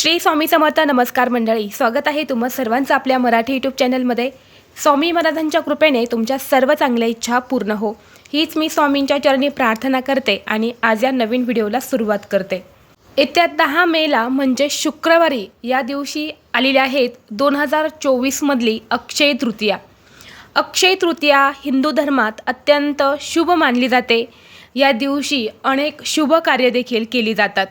श्री स्वामी समर्थ नमस्कार मंडळी. स्वागत आहे तुम्हा सर्वांचं आपल्या मराठी यूट्यूब चॅनलमध्ये. स्वामी महाराजांच्या कृपेने तुमच्या सर्व चांगल्या इच्छा पूर्ण हो. हीच मी स्वामींच्या चरणी प्रार्थना करते आणि आज या नवीन व्हिडिओला सुरुवात करते. येत्या दहा मेला म्हणजे शुक्रवारी या दिवशी आलेल्या आहेत दोन हजार चोवीसमधली अक्षय तृतीया. अक्षय तृतीया हिंदू धर्मात अत्यंत शुभ मानली जाते. या दिवशी अनेक शुभ कार्य देखील केली जातात.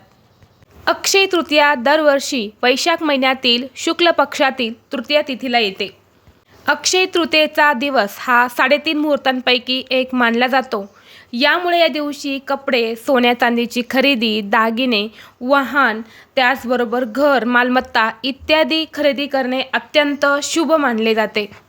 अक्षय तृतीया दरवर्षी वैशाख महिन्यातील शुक्ल पक्षातील तृतीया तिथीला येते. अक्षय तृतीयेचा दिवस हा साडेतीन मुहूर्तांपैकी एक मानला जातो. यामुळे या दिवशी कपडे सोन्या चांदीची खरेदी दागिने वाहन त्याचबरोबर घर मालमत्ता इत्यादी खरेदी करणे अत्यंत शुभ मानले जाते.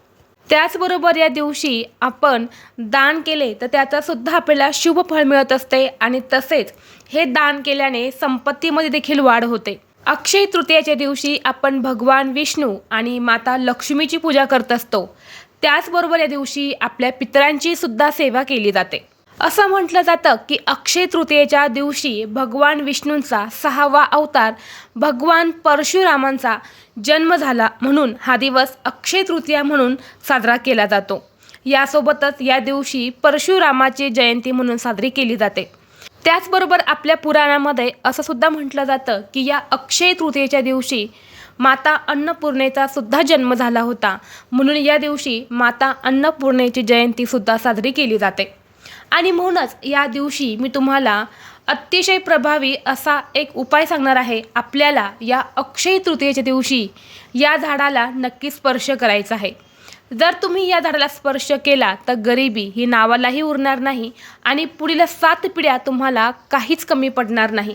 त्याचबरोबर या दिवशी आपण दान केले तर त्याचा सुद्धा आपल्याला शुभ फळ मिळत असते आणि तसेच हे दान केल्याने संपत्तीमध्ये देखील वाढ होते. अक्षय तृतीयाच्या दिवशी आपण भगवान विष्णू आणि माता लक्ष्मीची पूजा करत असतो. त्याचबरोबर या दिवशी आपल्या पितरांची सुद्धा सेवा केली जाते. असं म्हटलं जातं की अक्षय तृतीयेच्या दिवशी भगवान विष्णूंचा सहावा अवतार भगवान परशुरामांचा जन्म झाला म्हणून हा दिवस अक्षय तृतीया म्हणून साजरा केला जातो. यासोबतच या दिवशी परशुरामाची जयंती म्हणून साजरी केली जाते. त्याचबरोबर आपल्या पुराणामध्ये असं सुद्धा म्हटलं जातं की या अक्षय तृतीयेच्या दिवशी माता अन्नपूर्णेचा सुद्धा जन्म झाला होता. म्हणून या दिवशी माता अन्नपूर्णेची जयंतीसुद्धा साजरी केली जाते. आणि म्हणूनच या दिवशी मी तुम्हाला अतिशय प्रभावी असा एक उपाय सांगणार आहे. आपल्याला या अक्षय तृतीयेच्या दिवशी या झाडाला नक्की स्पर्श करायचा आहे. जर तुम्ही या झाडाला स्पर्श केला तर गरिबी ही नावालाही उरणार नाही आणि पुढील सात पिढ्या तुम्हाला काहीच कमी पडणार नाही.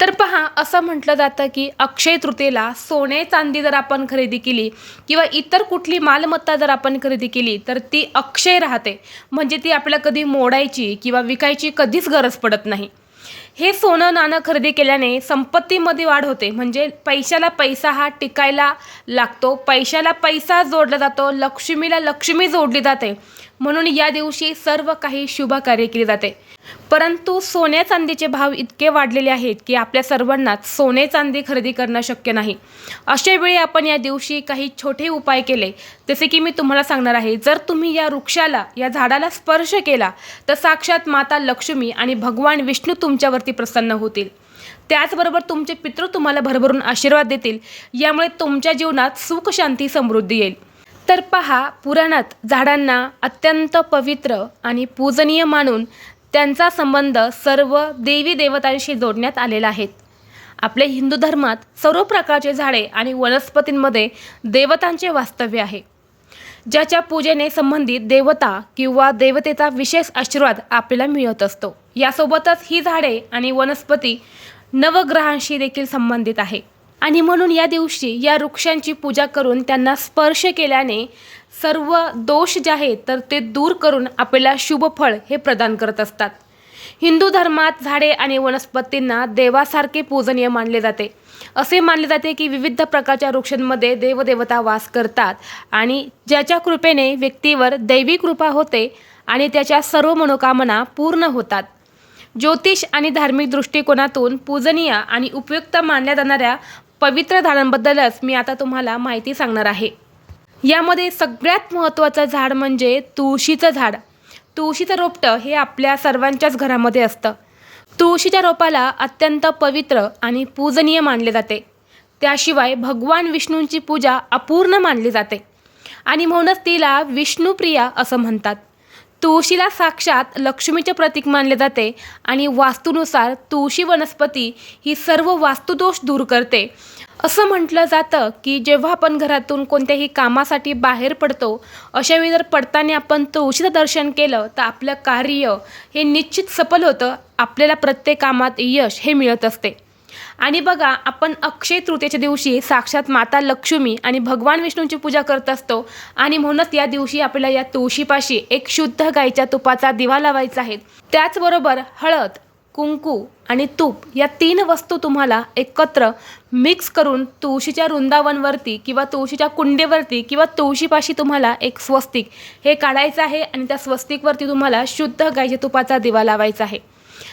तर पहा असं म्हटलं जातं की अक्षय तृतीयेला सोने चांदी जर आपण खरेदी केली किंवा इतर कुठली मालमत्ता जर आपण खरेदी केली तर ती अक्षय राहते. म्हणजे ती आपल्याला कधी मोडायची किंवा विकायची कधीच गरज पडत नाही. हे सोनं नाणं खरेदी केल्याने संपत्तीमध्ये वाढ होते. म्हणजे पैशाला पैसा हा टिकायला लागतो. पैशाला पैसा जोडला जातो. लक्ष्मीला लक्ष्मी जोडली जाते. म्हणून या दिवशी सर्व काही शुभ कार्य केले जाते. परंतु सोन्या चांदीचे भाव इतके वाढलेले आहेत की आपल्या सर्वांनाच सोने चांदी खरेदी करणं शक्य नाही. अशावेळी आपण या दिवशी काही छोटे उपाय केले. जसे की मी तुम्हाला सांगणार आहे जर तुम्ही या वृक्षाला या झाडाला स्पर्श केला तर साक्षात माता लक्ष्मी आणि भगवान विष्णू तुमच्यावरती प्रसन्न होतील. त्याचबरोबर तुमचे पितृ तुम्हाला भरभरून आशीर्वाद देतील. यामुळे तुमच्या जीवनात सुख शांती समृद्धी येईल. तर पहा पुराणात झाडांना अत्यंत पवित्र आणि पूजनीय मानून त्यांचा संबंध सर्व देवी देवतांशी जोडण्यात आलेला आहे. आपल्या हिंदू धर्मात सर्व प्रकारचे झाडे आणि वनस्पतींमध्ये देवतांचे वास्तव्य आहे. ज्याच्या पूजेने संबंधित देवता किंवा देवतेचा विशेष आशीर्वाद आपल्याला मिळत असतो. यासोबतच ही झाडे आणि वनस्पती नवग्रहांशी देखील संबंधित आहे. आणि म्हणून या दिवशी या वृक्षांची पूजा करून त्यांना स्पर्श केल्याने सर्व दोष जे आहेत तर ते दूर करून आपल्याला शुभ फळ हे प्रदान करत असतात. हिंदू धर्मात झाडे आणि वनस्पतींना देवासारखे पूजनीय मानले जाते. असे मानले जाते की विविध प्रकारच्या वृक्षांमध्ये देवदेवता वास करतात आणि ज्याच्या कृपेने व्यक्तीवर दैवी कृपा होते आणि त्याच्या सर्व मनोकामना पूर्ण होतात. ज्योतिष आणि धार्मिक दृष्टिकोनातून पूजनीय आणि उपयुक्त मानल्या जाणाऱ्या पवित्र झाडांबद्दलच मी आता तुम्हाला माहिती सांगणार आहे. यामध्ये सगळ्यात महत्त्वाचं झाड म्हणजे तुळशीचं झाड. तुळशीचं रोपटं हे आपल्या सर्वांच्याच घरामध्ये असतं. तुळशीच्या रोपाला अत्यंत पवित्र आणि पूजनीय मानले जाते. त्याशिवाय भगवान विष्णूंची पूजा अपूर्ण मानली जाते. आणि म्हणूनच तिला विष्णुप्रिया असं म्हणतात. तुळशीला साक्षात लक्ष्मीचे प्रतीक मानले जाते आणि वास्तूनुसार तुळशी वनस्पती ही सर्व वास्तुदोष दूर करते. असं म्हटलं जातं की जेव्हा आपण घरातून कोणत्याही कामासाठी बाहेर पडतो अशावेळी जर पडताना आपण तुळशीचं दर्शन केलं तर आपलं कार्य हे निश्चित सफल होतं. आपल्याला प्रत्येक कामात यश हे मिळत असते. आणि बघा आपण अक्षय तृतीयेच्या दिवशी साक्षात माता लक्ष्मी आणि भगवान विष्णूंची पूजा करत असतो आणि म्हणूनच या दिवशी आपल्याला या तुळशीपाशी एक शुद्ध गाईच्या तुपाचा दिवा लावायचा आहे. त्याचबरोबर हळद कुंकू आणि तूप या तीन वस्तू तुम्हाला एकत्र मिक्स करून तुळशीच्या वृंदावनवरती किंवा तुळशीच्या कुंडेवरती किंवा तुळशीपाशी तुम्हाला एक स्वस्तिक हे काढायचं आहे आणि त्या स्वस्तिकवरती तुम्हाला शुद्ध गाईच्या तुपाचा दिवा लावायचा आहे.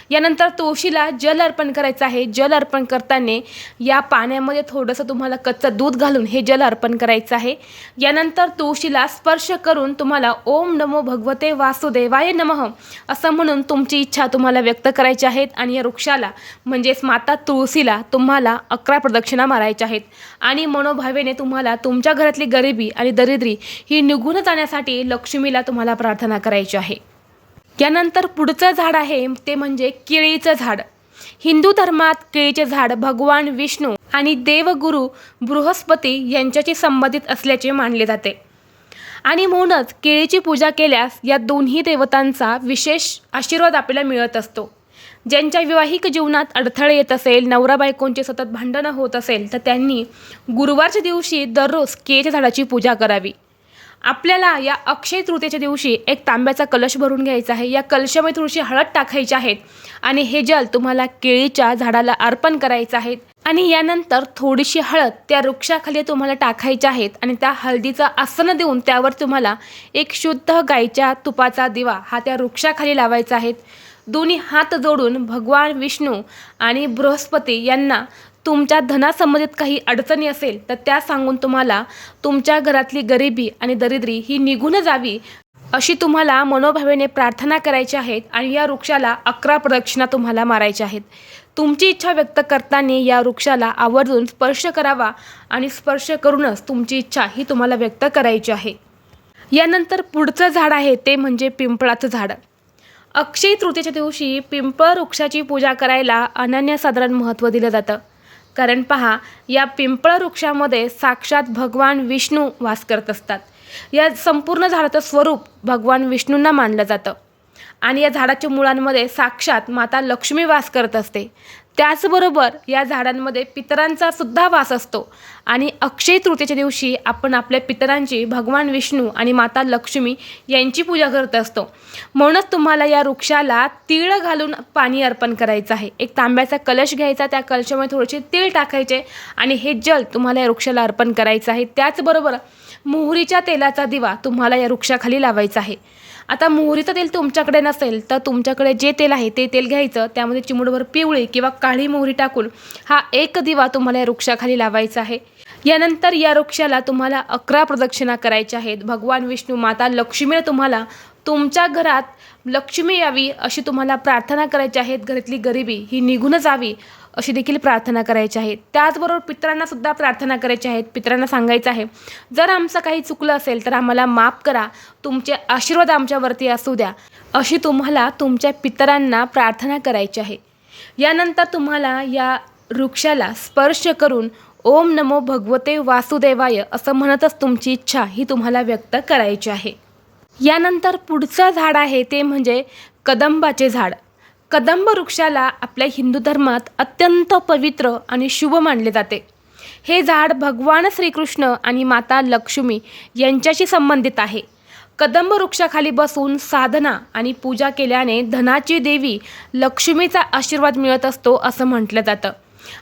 यानंतर तुळशीला जल अर्पण करायचं आहे. जल अर्पण करताना या पाण्यामध्ये थोडंसं तुम्हाला कच्चं दूध घालून हे जल अर्पण करायचं आहे. यानंतर तुळशीला स्पर्श करून तुम्हाला ओम नमो भगवते वासुदेवाय नमः असं म्हणून तुमची इच्छा तुम्हाला व्यक्त करायची आहेत आणि या वृक्षाला म्हणजेच माता तुळशीला तुम्हाला अकरा प्रदक्षिणा मारायच्या आहेत. आणि मनोभावेने तुम्हाला तुमच्या घरातली गरिबी आणि दरिद्री ही निघून जाण्यासाठी लक्ष्मीला तुम्हाला प्रार्थना करायची आहे. यानंतर पुढचं झाड आहे ते म्हणजे केळीचं झाड. हिंदू धर्मात केळीचे झाड भगवान विष्णू आणि देवगुरु बृहस्पती यांच्याशी संबंधित असल्याचे मानले जाते. आणि म्हणूनच केळीची पूजा केल्यास या दोन्ही देवतांचा विशेष आशीर्वाद आपल्याला मिळत असतो. ज्यांच्या विवाहिक जीवनात अडथळे येत असेल नवरा बायकोंचे सतत भांडणं होत असेल तर त्यांनी गुरुवारच्या दिवशी दररोज केळीच्या झाडाची पूजा करावी. आपल्याला या अक्षय तृतीयेच्या दिवशी एक तांब्याचा कलश भरून घ्यायचा आहे. या कलशामध्ये थोडीशी हळद टाकायची आहेत. आणि हे जल तुम्हाला केळीच्या झाडाला अर्पण करायचं आहे. आणि यानंतर थोडीशी हळद त्या वृक्षाखाली तुम्हाला टाकायच्या आहेत. आणि त्या हळदीचं आसन देऊन त्यावर तुम्हाला एक शुद्ध गाईच्या तुपाचा दिवा हा त्या वृक्षाखाली लावायचा आहे. दोन्ही हात जोडून भगवान विष्णू आणि बृहस्पती यांना तुमच्या धनासंबंधित काही अडचणी असेल तर त्या सांगून तुम्हाला तुमच्या घरातली गरिबी आणि दरिद्री ही निघून जावी अशी तुम्हाला मनोभावेने प्रार्थना करायची आहेत आणि या वृक्षाला अकरा प्रदक्षिणा तुम्हाला मारायच्या आहेत. तुमची इच्छा व्यक्त करताना या वृक्षाला आवर्जून स्पर्श करावा आणि स्पर्श करूनच तुमची इच्छा ही तुम्हाला व्यक्त करायची आहे. यानंतर पुढचं झाड आहे ते म्हणजे पिंपळाचं झाड. अक्षय तृतीच्या दिवशी पिंपळ वृक्षाची पूजा करायला अनन्यसाधारण महत्त्व दिलं जातं. कारण पहा या पिंपळ वृक्षामध्ये साक्षात भगवान विष्णू वास करत असतात. या संपूर्ण झाडाचं स्वरूप भगवान विष्णूंना मानलं जातं. आणि या झाडाच्या मुळांमध्ये साक्षात माता लक्ष्मी वास करत असते. त्याचबरोबर या झाडांमध्ये पितरांचा सुद्धा वास असतो. आणि अक्षय तृतीयेच्या दिवशी आपण आपल्या पितरांची भगवान विष्णू आणि माता लक्ष्मी यांची पूजा करत असतो. म्हणूनच तुम्हाला या वृक्षाला तीळ घालून पाणी अर्पण करायचं आहे. एक तांब्याचा कलश घ्यायचा त्या कलशामध्ये थोडेसे तीळ टाकायचे आणि हे जल तुम्हाला या वृक्षाला अर्पण करायचं आहे. त्याचबरोबर मोहरीच्या तेलाचा दिवा तुम्हाला या वृक्षाखाली लावायचा आहे. आता मोहरीचं तेल तुमच्याकडे नसेल तर तुमच्याकडे जे तेल आहे ते तेल घ्यायचं त्यामध्ये चिमुडभर पिवळी किंवा काळी मोहरी टाकून हा एक दिवा तुम्हाला या वृक्षाखाली लावायचा आहे. यानंतर या वृक्षाला तुम्हाला अकरा प्रदक्षिणा करायच्या आहेत. भगवान विष्णू माता लक्ष्मीने तुम्हाला तुमच्या घरात लक्ष्मी यावी अशी तुम्हाला प्रार्थना करायची आहेत. घरातली गरिबी ही निघून जावी अशी देखील प्रार्थना करायची आहे. त्याचबरोबर पितरांना सुद्धा प्रार्थना करायची आहेत पितरांना सांगायचं आहे जर आमचं काही चुकलं असेल तर आम्हाला माफ करा. तुमचे आशीर्वाद आमच्यावरती असू द्या. अशी तुम्हाला तुमच्या पितरांना प्रार्थना करायची आहे. यानंतर तुम्हाला या वृक्षाला स्पर्श करून ओम नमो भगवते वासुदेवाय असं म्हणतच तुमची इच्छा ही तुम्हाला व्यक्त करायची आहे. यानंतर पुढचं झाड आहे ते म्हणजे कदंबाचे झाड. कदंब वृक्षाला आपल्या हिंदू धर्मात अत्यंत पवित्र आणि शुभ मानले जाते. हे झाड भगवान श्रीकृष्ण आणि माता लक्ष्मी यांच्याशी संबंधित आहे. कदंब वृक्षाखाली बसून साधना आणि पूजा केल्याने धनाची देवी लक्ष्मीचा आशीर्वाद मिळत असतो असं म्हटलं जातं.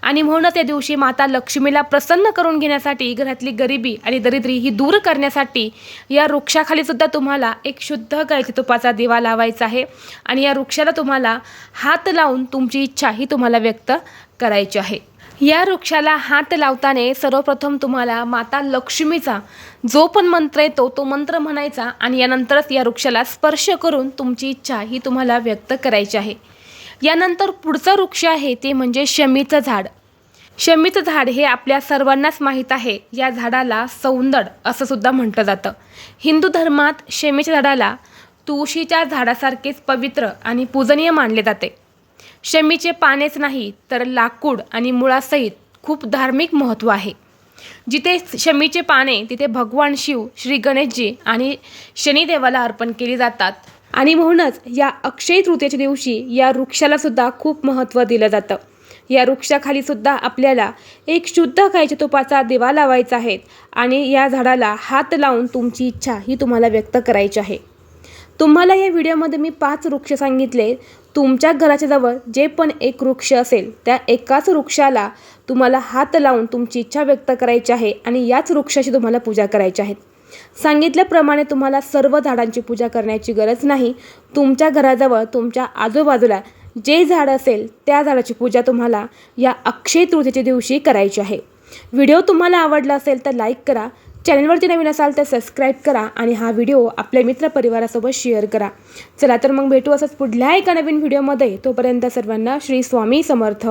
आणि म्हणूनच या दिवशी माता लक्ष्मीला प्रसन्न करून घेण्यासाठी घरातली गरिबी आणि दरिद्री ही दूर करण्यासाठी या वृक्षाखाली सुद्धा तुम्हाला एक शुद्ध गायच्या तुपाचा दिवा लावायचा आहे. आणि या वृक्षाला तुम्हाला हात लावून तुमची इच्छा ही तुम्हाला व्यक्त करायची आहे. या वृक्षाला हात लावताने सर्वप्रथम तुम्हाला माता लक्ष्मीचा जो पण मंत्र येतो तो मंत्र म्हणायचा आणि यानंतरच या वृक्षाला स्पर्श करून तुमची इच्छा ही तुम्हाला व्यक्त करायची आहे. यानंतर पुढचं वृक्ष आहे ते म्हणजे शमीचं झाड. शमीचं झाड हे आपल्या सर्वांनाच माहीत आहे. या झाडाला सौंदड असं सुद्धा म्हटलं जातं. हिंदू धर्मात शमीच्या झाडाला तुळशीच्या झाडासारखेच पवित्र आणि पूजनीय मानले जाते. शमीचे पानेच नाही तर लाकूड आणि मुळासहित खूप धार्मिक महत्त्व आहे. जिथे शमीचे पाने तिथे भगवान शिव श्री गणेशजी आणि शनिदेवाला अर्पण केली जातात आणि म्हणूनच या अक्षय तृतीयेच्या दिवशी या वृक्षालासुद्धा खूप महत्त्व दिलं जातं. या वृक्षाखाली सुद्धा आपल्याला एक शुद्ध खायच्या तुपाचा दिवा लावायचा आहे आणि या झाडाला हात लावून तुमची इच्छा ही तुम्हाला व्यक्त करायची आहे. तुम्हाला या व्हिडिओमध्ये मी पाच वृक्ष सांगितले. तुमच्या घराच्या जवळ जे पण एक वृक्ष असेल त्या एकाच वृक्षाला तुम्हाला हात लावून तुमची इच्छा व्यक्त करायची आहे आणि याच वृक्षाची तुम्हाला पूजा करायची आहे. सांगितल्याप्रमाणे तुम्हाला सर्व झाडांची पूजा करण्याची गरज नाही. तुमच्या घराजवळ तुमच्या आजूबाजूला जे झाड असेल त्या झाडाची पूजा तुम्हाला या अक्षय तृतीच्या दिवशी करायची आहे. व्हिडिओ तुम्हाला आवडला असेल तर लाईक करा. चॅनलवरती नवीन असाल तर सबस्क्राईब करा आणि हा व्हिडिओ आपल्या मित्रपरिवारासोबत शेअर करा. चला तर मग भेटू असंच पुढल्या एका नवीन व्हिडिओमध्ये. तोपर्यंत सर्वांना श्री स्वामी समर्थ.